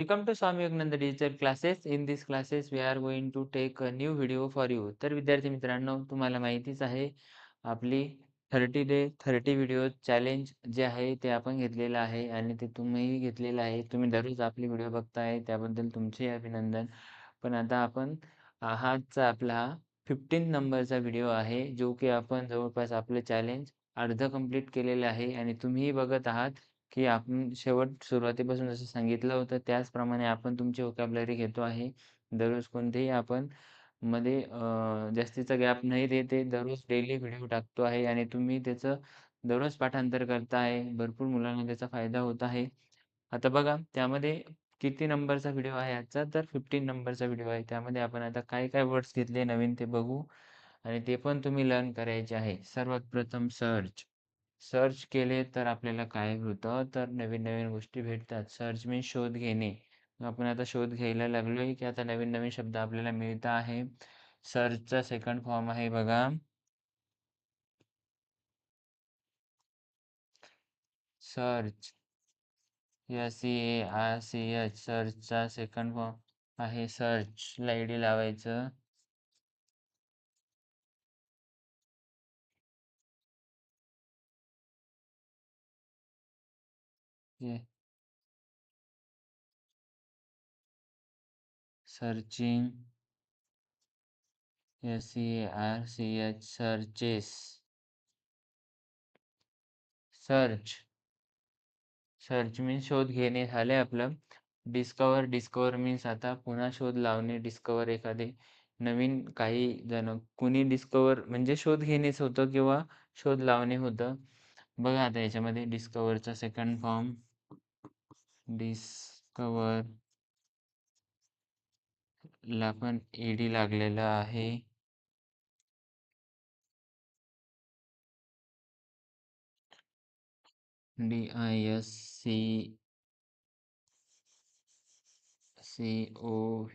Welcome to Swami Yogananda Digital Classes. In these classes, we are going to take a new video for you. तर विद्यार्थी मित्रांनो, तुम्हाला माहितीच आहे आपली 30 डे 30 व्हिडिओ चॅलेंज जे आहे ते आपण घेतलेलं आहे आणि ते तुम्हीही घेतलेलं आहे. तुम्ही दररोज आपली व्हिडिओ बघताय त्याबद्दल तुमचे अभिनंदन. पण आता आपण हाचा आपला 15 नंबरचा व्हिडिओ आहे जो की आपण जवळपास आपलं चॅलेंज अर्ध कंप्लीट केलेलं आहे आणि तुम्हीही बघत आहात की आपण शेवट सुरुवातीपासून जसं सांगितलं होतं त्याचप्रमाणे आपण तुमची व्होकॅब्युलरी घेतो आहे. दररोज कोणतेही आपण मध्ये अ, जास्तीचा गॅप नाही देते दररोज डेली व्हिडिओ टाकतो आहे आणि तुम्ही त्याचं दररोज पाठांतर करता आहे. भरपूर मुलांना त्याचा फायदा होत आहे. आता बघा त्यामध्ये किती नंबरचा व्हिडिओ आहे आजचा तर 15 नंबरचा व्हिडिओ आहे. त्यामध्ये आपण आता काय-काय वर्ड्स घेतले नवीन ते बघू आणि ते पण तुम्ही लर्न करायचे आहे. सर्वात प्रथम सर्च. सर्च केले तर आपल्याला काय होतं तर नवीन-नवीन गोष्टी भेटतात. सर्च मीन्स शोध घेणे. आपण आता शोध घ्यायला लागलोय की आता नवीन-नवीन शब्द आपल्याला मिळत आहे. सर्चचा सेकंड फॉर्म आहे बघा. Search. S E A R C सर्चचा second form आहे सर्च. ला डी लावायचं. Searching. S E A R C H searches. Search. Search means शोध घेणे झाले आपलं. डिस्कवर डिस्कवर मीन्स आता पुन्हा शोध लावणे. डिस्कव्हर एखादे नवीन काही जण कुणी डिस्कव्हर म्हणजे शोध घेणेच होतं किंवा शोध लावणे होतं. बघा आता याच्यामध्ये डिस्कव्हरचा सेकंड फॉर्म. डिस्कवर ला पण ईडी लागलेला आहे. डी-आय-एस-सी सी-ओ-व्ही-ए-आर-ई-डी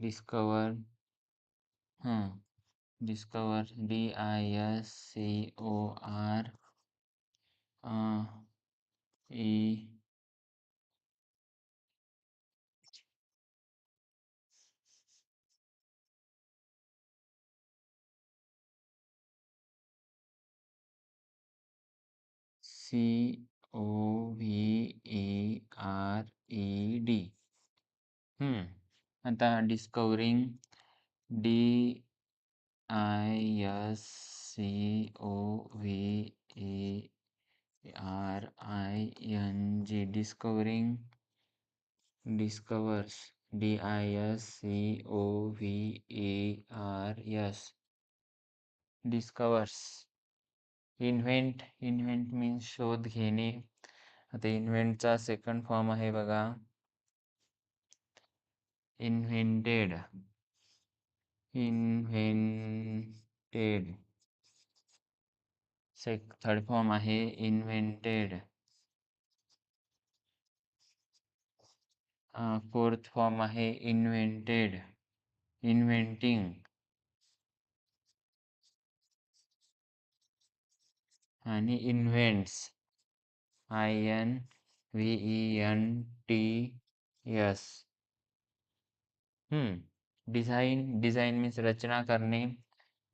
डिस्कवर हां. डिस्कवर डी-आय-एस-सी-ओ-आर y C O V E R E D. Hmm. Anta discovering D I S C O V E आता डिस्कव्हरिंग. डी-आय-एस-सी-ओ-व्ही-ए-आर-आय-एन-जी डिस्कव्हरिंग. डिस्कव्हर्स. डी-आय-एस-सी-ओ-व्ही-ए-आर-एस डिस्कव्हर्स. इन्व्हेंट. इन्व्हेंट मीन्स शोध घेणे. आता इन्व्हेंटचा सेकंड फॉर्म आहे बघा. इन्व्हेंटेड. इन्व्हेंटेड. सेक थर्ड फॉर्म आहे इन्व्हेंटेड. अ, फोर्थ फॉर्म आहे invented. इन्व्हेंटिंग. आणि इन्व्हेंट्स. I-N-V-E-N-T-S. हं. डिझाइन. डिझाइन मीन्स रचना करणे.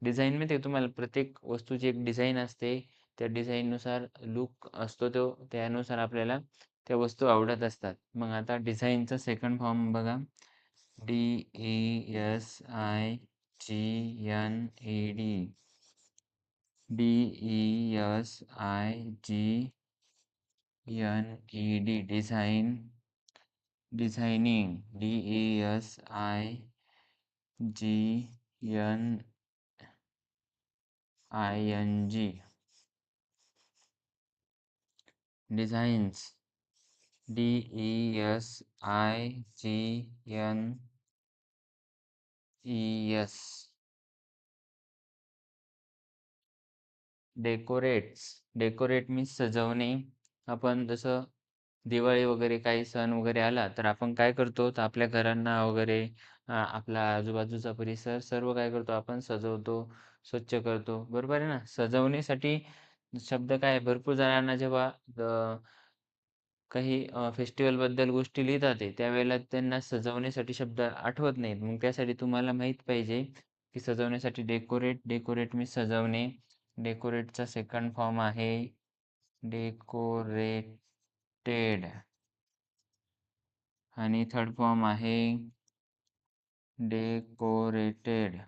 डिझाईन माहिती तुम्हाला प्रत्येक वस्तूची एक डिझाईन असते. त्या डिझाईननुसार लूक असतो तो. त्यानुसार आपल्याला त्या वस्तू आवडत असतात. मग आता डिझाईनचा सेकंड फॉर्म बघा. डी-ई-एस-आय-जी-एन-ई-डी. डी-ई-एस-आय-जी-एन-ई-डी design. Designing. I N G designs. डी-ई-एस-आय-जी-एन-ई-एस. Decorates. Decorate means सजवणे. आपण जसं दिवाळी वगैरे काही सण वगैरे आला तर आपण काय करतो तर आपल्या घरांना वगैरे आपला आजूबाजूचा परिसर सर्व काय करतो आपण सजवतो, स्वच्छ करतो. बरोबर आहे ना? सजवण्यासाठी शब्द काय भरपूर जणांना जेव्हा काही फेस्टिवलबद्दल गोष्टी लिहितात आहे, त्यावेळेला त्यांना सजवण्यासाठी शब्द आठवत नाहीत. मग त्यासाठी तुम्हाला माहीत पाहिजे, की सजवण्यासाठी डेकोरेट, डेकोरेट मी सजवणे. डेकोरेटचा सेकंड फॉर्म आहे डेकोरेटेड. आणि थर्ड फॉर्म आहे डेकोरेटेड.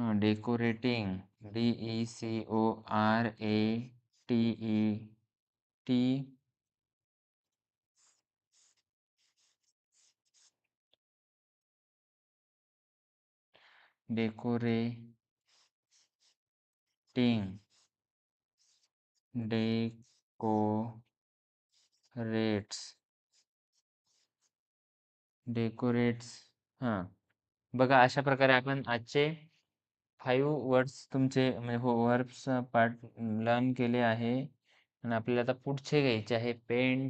हां, डेकोरेटिंग. डी-ई-सी-ओ-आर-ए-टी-ई-टी डेकोरेटिंग डेकोरेट्स डेकोरेट्स हां. बघा अशा प्रकारे आपण आजचे फाईव्ह वर्ड्स तुमचे म्हणजे हो वर्ब्स पार्ट लर्न केले आहे. आणि आपल्याला आता पुढचे घ्यायचे आहे. पेंट